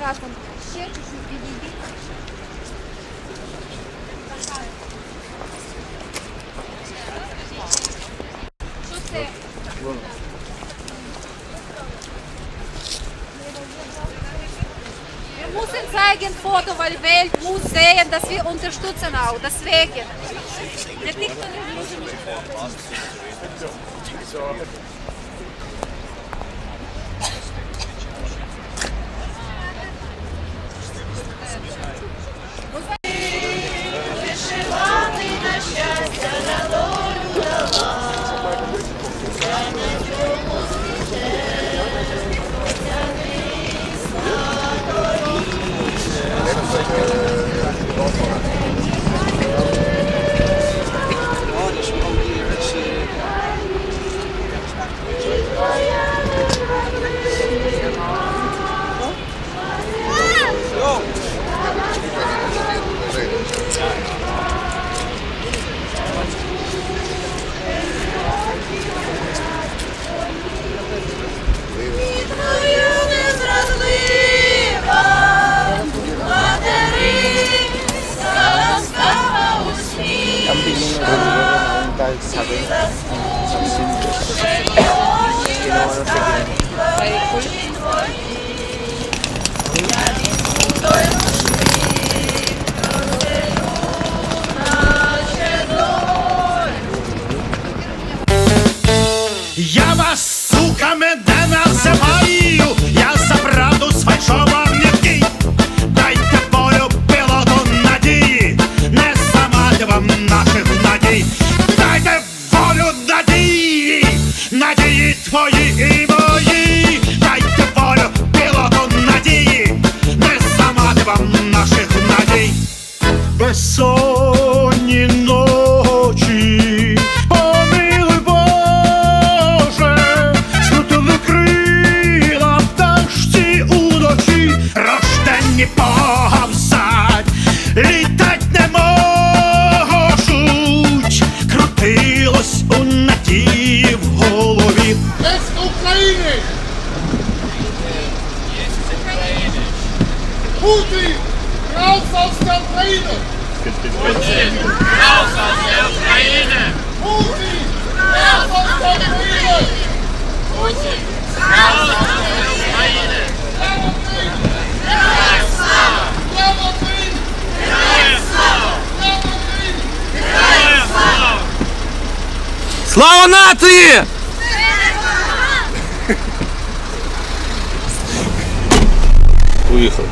разом. Ще чуть-чуть підійдіть. Що це? Wir müssen zeigen Foto, weil Welt muss sehen, dass wir unterstützen auch. Deswegen. Ginawa na sa ginawa. Я вас, Безсонні ночі, помилуй Боже, скрутили крила пташці уночі, рожденні повзать, літать не можуть, крутилось у надії в голові. Єсть України! Путін! Кралство України! Путін! Кралство України! Путін! Кралство України! Путін! Кралство України! Слава! Слава нації! Уїхав.